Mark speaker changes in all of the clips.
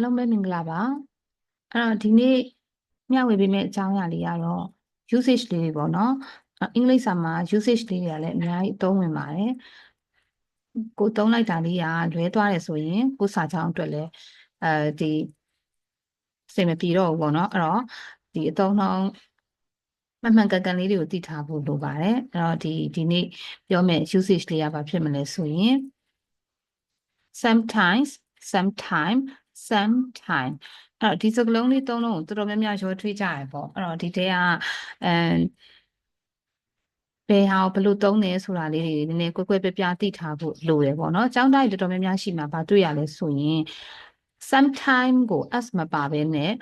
Speaker 1: အားလုံးပဲမင်္ဂလာပါအဲ့တော့ဒီနေ့မျှဝေပေးမယ့်အကြောင်းအရာလေးကတော့ usage လေးတွေပေါ့နော်အဲ့အင်္ဂလိပ်စာမှာ usage လေးတွေကလည်းအများကြီးအသုံးဝင်ပါတယ်ကိုသုံးလိုက်တာလေးကလွဲသွားတယ်ဆိုရင်ကိုစာချောင်းအတွက်လည်းအဲဒီစိတ်မပြေတော့ဘူးပေါ့နော်အဲ့တော့ဒီအသုံးနှုန်းမှန်မှန်ကန်ကန်လေးတွေကိုသိထားဖို့လိုပါတယ်အဲ့တော့ဒီဒီနေ့ပြောမယ့် usage လေးကဘာဖြစ်မလဲဆိုရင် sometimes sometime sometime အဲ့တော့ဒီစကားလုံးလေးသုံးလုံးကိုတော်တော်များများရောထွေးကြရပေါ့အဲ့တော့ဒီတဲကအဲဘယ်ဟာကိုဘယ်လိုသုံးတယ်ဆိုတာလေးတွေနည်းနည်းကွဲကွဲပြားပြားသိထားဖို့လိုတယ်ပေါ့နော်အကြောင်းတိုင်းတော်တော်များများရှိမှာဗာတွေ့ရလဲဆိုရင် sometime ကို s မပါဘဲနဲ့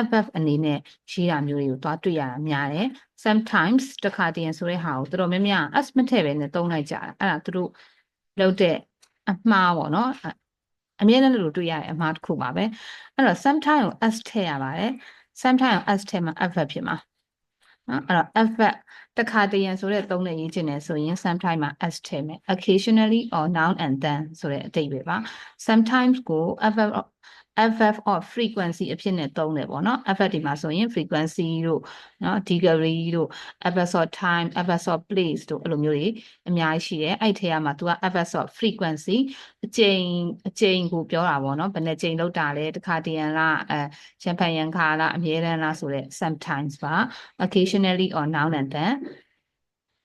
Speaker 1: above အနေနဲ့ရေးတာမျိုးတွေကိုသွားတွေ့ရတာများတယ် sometimes တခါတည်းဆိုတဲ့ဟာကိုတော်တော်များများ s မထည့်ဘဲနဲ့သုံးလိုက်ကြတာအဲ့ဒါသူတို့လုပ်တဲ့အမှားပေါ့နော် အမြဲတမ်းလို့တွေ့ရတဲ့အမှားတစ်ခုပါပဲအဲ့တော့ sometime ကို s ထည့်ရပါတယ် sometime ကို s ထည့်မှာ adverb ဖြစ်မှာနော်အဲ့တော့ adverb တခါတရံဆိုတဲ့သုံးနဲ့ရေးချင်တယ်ဆိုရင် sometime မှာ s ထည့်မယ် occasionally or now and then ဆိုတဲ့အဓိပ္ပာယ်ပါ sometimes ကို adverb FF of frequency အဖြစ်နဲ့သုံးတယ်ပေါ့နော် FF ဒီမှာဆိုရင် frequency တို့နော် degree တို့ FF of time FF of place တို့အဲ့လိုမျိုးတွေအများကြီးရှိတယ်အဲ့ထဲမှာ तू က FF of frequency အကြိမ်အကြိမ်ကိုပြောတာပေါ့နော်ဘယ်နှကြိမ်လောက်တာလဲတစ်ခါတည်းရန်လားအဲချန်ပန်ရန်ခါလားအမြဲတမ်းလားဆိုတဲ့ sometimes ပါ occasionally or now and then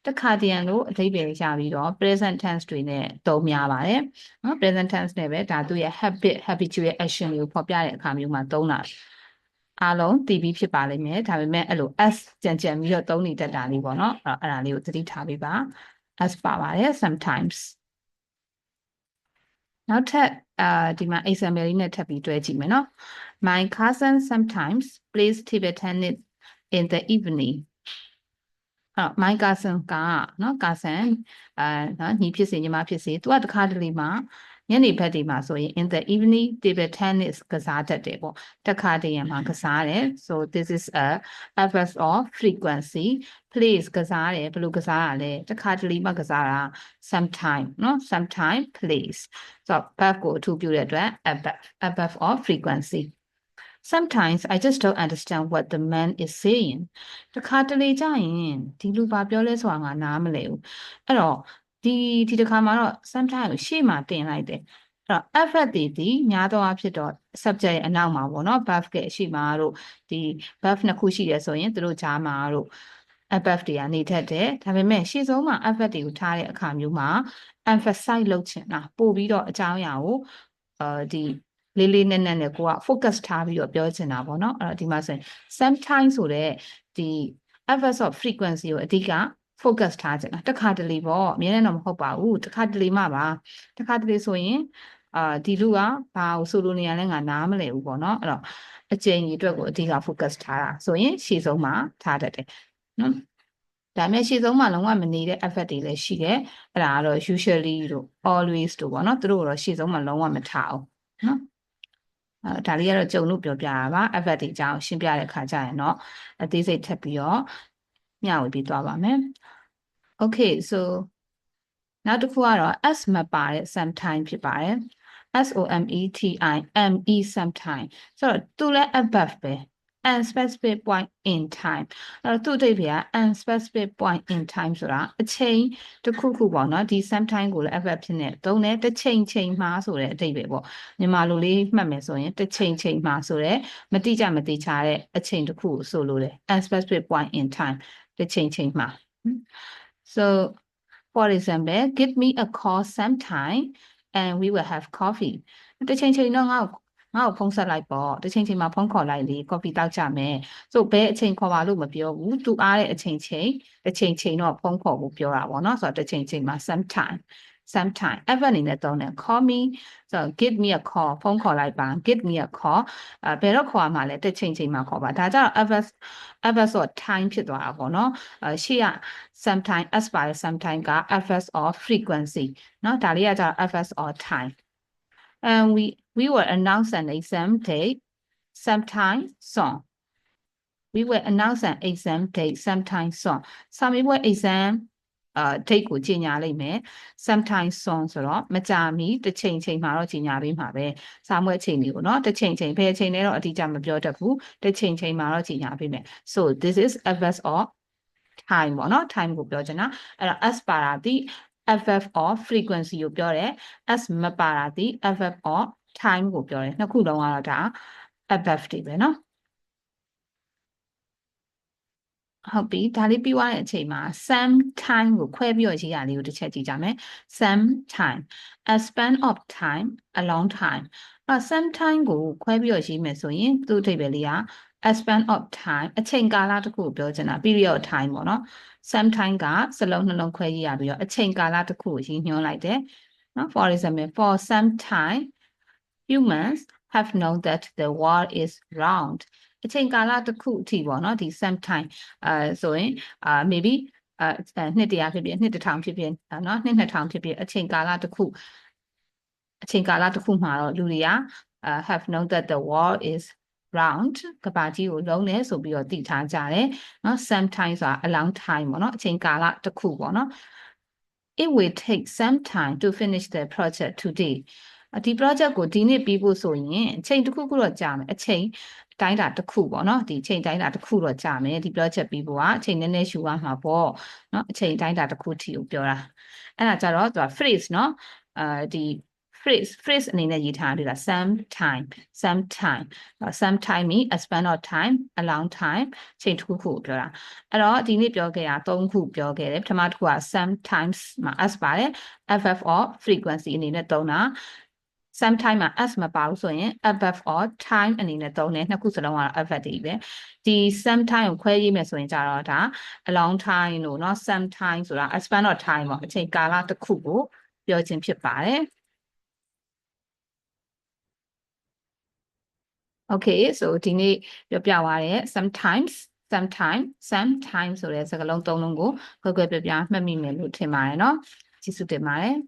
Speaker 1: တခါတည်းရန်လို့အဓိပ္ပာယ်ရပြီးတော့ present tense တွေနဲ့သုံးများပါတယ်နော် present tense နဲ့ပဲဒါသူရဲ့ habit habitual action ကိုဖော်ပြတဲ့အခါမျိုးမှာသုံးတာအားလုံးတည်ပြီးဖြစ်ပါလိမ့်မယ်ဒါပေမဲ့အဲ့လို s ကြံကြံပြီးတော့သုံးနေတတ်တာလေးပေါ့နော်အဲ့အဲ့ဒါလေးကိုသတိထားပေးပါ s ပါပါတယ် sometimes နောက်ထပ်အာဒီမှာ example လေးနဲ့ထပ်ပြီးတွဲကြည့်မယ်နော် my cousin sometimes plays table tennis in the evening အဲ့ my cousin ကနော် cousin အာနော်ညီဖြစ်စေညီမဖြစ်စေသူကတခါတလေမှာညနေဘက်ဒီမှာဆိုရင် in the evening table tennis ကစားတတ်တယ်ပေါ့တခါတည်းရမှာကစားတယ် so this is a average of frequency plays ကစားတယ်ဘယ်လိုကစားရလဲတခါတလေမှကစားတာ sometime နော် sometime plays so verb ကိုအထူးပြုတဲ့အတွက် above above of frequency Sometimes I just don't understand what the man is saying တခါတလေကြာရင်ဒီလူဘာပြောလဲဆိုတာငါနားမလည်ဘူးအဲ့တော့ဒီဒီတစ်ခါမှာတော့ sometimes ကိုရှေ့မှာတင်လိုက်တယ်အဲ့တော့ effort တွေဒီများသောအားဖြင့်တော့ subject ရဲ့အနောက်မှာပေါ့နော် verb ရဲ့အရှိမှာတို့ဒီ verb နှစ်ခုရှိတယ်ဆိုရင်တို့ကြားမှာတို့ effort တွေကနေထက်တယ်ဒါပေမဲ့ရှေ့ဆုံးမှာ effort တွေကိုထားတဲ့အခါမျိုးမှာ emphasize လုပ်ချင်တာပို့ပြီးတော့အကြောင်းအရာကိုအဲဒီ လေးလေးနက်နက်နဲ့ကိုက focus ထားပြီးတော့ပြောချင်တာပေါ့နော်အဲ့တော့ဒီမှာဆိုရင် sometimes ဆိုတဲ့ဒီ effort of frequency ကိုအဓိက focus ထားချင်တာတခါတလေပေါ့အများနဲ့တော့မဟုတ်ပါဘူးတခါတလေမှပါတခါတလေဆိုရင်အာဒီလူကဘာကိုဆိုလိုနေရလဲငါနားမလည်ဘူးပေါ့နော်အဲ့တော့အကျဉ်းကြီးအတွက်ကိုအဓိက focus ထားတာဆိုရင်ရှေ့ဆုံးမှာထားတတ်တယ်နော်ဒါပေမဲ့ရှေ့ဆုံးမှာလုံးဝမနေတဲ့ effect တွေလည်းရှိတယ်အဲ့ဒါကတော့ usually တို့ always တို့ပေါ့နော်သူတို့ကတော့ရှေ့ဆုံးမှာလုံးဝမထားအောင်နော်အဲ ဒါလေးကတော့ကြုံလို့ပြောပြတာပါ effect တွေအကြောင်းရှင်းပြတဲ့အခါကျရင်တော့အသေးစိတ်ထပ်ပြီးတော့မျှဝေပြီးသွားပါမယ် okay so နောက်တစ်ခုကတော့ s မပါတဲ့ sometime ဖြစ်ပါတယ် s o m e t i m e sometime ဆိုတော့သူလည်း above ပဲ unspecific point in time အဲ့တော့သူ့အဓိပ္ပာယ်က unspecific point in time ဆိုတာအချိန်တစ်ခုခုပေါ့နော်ဒီ sometime ကိုလည်း adverb ဖြစ်နေသုံးတယ်တစ်ချိန်ချိန်မှာဆိုတဲ့အဓိပ္ပာယ်ပေါ့မြန်မာလိုလေးမှတ်မယ်ဆိုရင်တစ်ချိန်ချိန်မှာဆိုတဲ့မတိကျမတိချတဲ့အချိန်တစ်ခုကိုဆိုလိုတယ် unspecific point in time တစ်ချိန်ချိန်မှာ so for example give me a call sometime and we will have coffee တစ်ချိန်ချိန်တော့ငါ့ကို ငါ့ကိုဖုန်းဆက်လိုက်ပေါ့တစ်ချိန်ချိန်မှာဖုန်းခေါ်လိုက်လေကော်ဖီတောက်ကြမယ်ဆိုဘယ်အချိန်ခေါ်ပါလို့မပြောဘူးသူအားတဲ့အချိန်ချိန်တစ်ချိန်ချိန်တော့ဖုန်းခေါ်ဖို့ပြောတာပေါ့နော်ဆိုတော့တစ်ချိန်ချိန်မှာ sometime sometime ever အနေနဲ့သုံးတယ် call me so give me a call ဖုန်းခေါ်လိုက်ပါ give me a call အဲဘယ်တော့ခေါ်ရမှာလဲတစ်ချိန်ချိန်မှာခေါ်ပါဒါကြောင့် ever ever ဆို time ဖြစ်သွားတာပေါ့နော်အဲရှေ့က sometime as ပါ sometime က ever of frequency เนาะဒါလေးကကျတော့ ever of time and we we will announce an exam date sometime soon we will announce an exam date sometime soon စာမေးပွဲ exam အာ date ကိုကြေညာလိုက်မယ် sometime soon ဆိုတော့မကြာမီတစ်ချိန်ချိန်မှာတော့ကြေညာပေးမှာပဲစာမွေးအချိန်လေးကိုနော်တစ်ချိန်ချိန်ဘယ်အချိန်လဲတော့အတိအကျမပြောတတ်ဘူးတစ်ချိန်ချိန်မှာတော့ကြေညာပေးမယ် so this is adverse of time ပေါ့နော် time ကိုပြောချင်တာအဲ့တော့ as para သည် ff of frequency ကိုပြောတယ် as မပါတာသည် ff of time ကိုပြောတယ်နှစ်ခုလုံးကတော့ဒါ above တွေပဲเนาะဟုတ်ပြီဒါလေးပြီးသွားတဲ့အချိန်မှာ sometime ကိုခွဲပြီးတော့ရေးရလေးကိုတစ်ချက်ကြည့်ကြမယ် sometime a span of time a long time အဲ့ sometime ကိုခွဲပြီးတော့ရေးမယ်ဆိုရင်သူ့အဓိပ္ပာယ်လေးက a span of time အချိန်ကာလတစ်ခုကိုပြောချင်တာ period of time ပေါ့နော် sometime ကစလုံးနှလုံးခွဲရေးရပြီးတော့အချိန်ကာလတစ်ခုကိုရည်ညွှန်းလိုက်တယ်နော် for example for some time humans have known that the world is round အချိန်ကာလတစ်ခုအထိပေါ့နော်ဒီ sometime အဲဆိုရင်အာ maybe အဲနှစ်တရာဖြစ်ဖြစ်နှစ်တစ်ထောင်ဖြစ်ဖြစ်နော်နှစ်နှစ်ထောင်ဖြစ်ဖြစ်အချိန်ကာလတစ်ခုအချိန်ကာလတစ်ခုမှာတော့လူတွေက uh, have known that the world is round ကဘာကြီးကိုလုံးနေဆိုပြီးတော့သိထားကြတယ်เนาะ sometime ဆိုတာ a long time ပေါ့เนาะအချိန်ကာလတစ်ခုပေါ့เนาะ it will take some time to finish the project today ဒီ project ကိုဒီနေ့ပြီးဖို့ဆိုရင်အချိန်တစ်ခုခုတော့ကြာမယ်အချိန်တိုင်းတာတစ်ခုပေါ့နော်ဒီအချိန်တိုင်းတာတစ်ခုတော့ကြာမယ်ဒီ project ပြီးဖို့ကအချိန်နည်းနည်းယူရမှာပေါ့နော်အချိန်တိုင်းတာတစ်ခုထိကိုပြောတာအဲ့ဒါကြတော့သူက phrase နော်အာဒီ phrase phrase အနေနဲ့ရေးထားတာ sometime sometime sometime mean a span of time a long time ချိန်တစ်ခုခုကိုပြောတာအဲ့တော့ဒီနေ့ပြောခဲ့တာ၃ခုပြောခဲ့တယ်ပထမတစ်ခုက sometimes မှာ as ပါတယ် ff of frequency အနေနဲ့သုံးတာ sometime မှာ s မပါဘူးဆိုရင် above or time အနေနဲ့သုံးတယ်နှစ်ခုစလုံးကတော့ above တွေပဲဒီ sometime ကိုခွဲရေးမယ်ဆိုရင်ကြတော့ဒါ a long time လို့เนาะ sometime ဆိုတာ a span of time ပေါ့အချိန်ကာလတစ်ခုကိုပြောခြင်းဖြစ်ပါတယ် Okay so ဒီနေ့ပြောပြသွားတဲ့ sometimes sometime sometime ဆိုတဲ့စကားလုံးသုံးလုံးကိုခွဲခွဲပြပြမှတ်မိမယ်လို့ထင်ပါတယ်เนาะကျေးဇူးတင်ပါတယ်